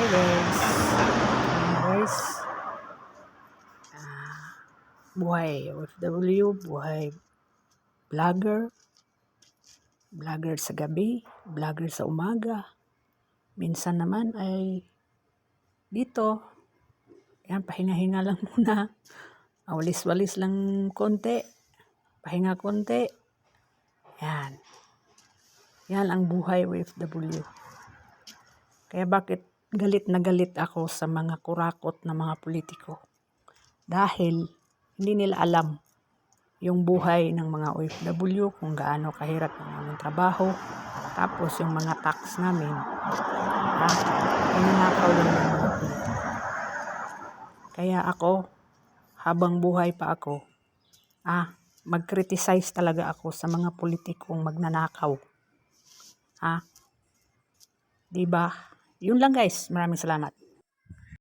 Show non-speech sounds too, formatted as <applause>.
Hi guys. Ayan guys. Ah, buhay OFW, buhay vlogger, vlogger sa gabi, vlogger sa umaga. Minsan naman ay dito. Yan, pahinga-hinga lang <laughs> muna. Ah, Walis-walis lang konti. Pahinga konti. Yan. Yan ang buhay OFW. Kaya bakit galit na galit ako sa mga kurakot na mga politiko? Dahil hindi nila alam yung buhay ng mga OFW, kung gaano kahirap ang aming trabaho. Tapos yung mga tax namin, ha, pinanakaw lang ng mga politiko. Kaya ako, habang buhay pa ako, ah, mag-criticize talaga ako sa mga politikong magnanakaw. Ha? 'Di ba? Yun lang guys. Maraming salamat.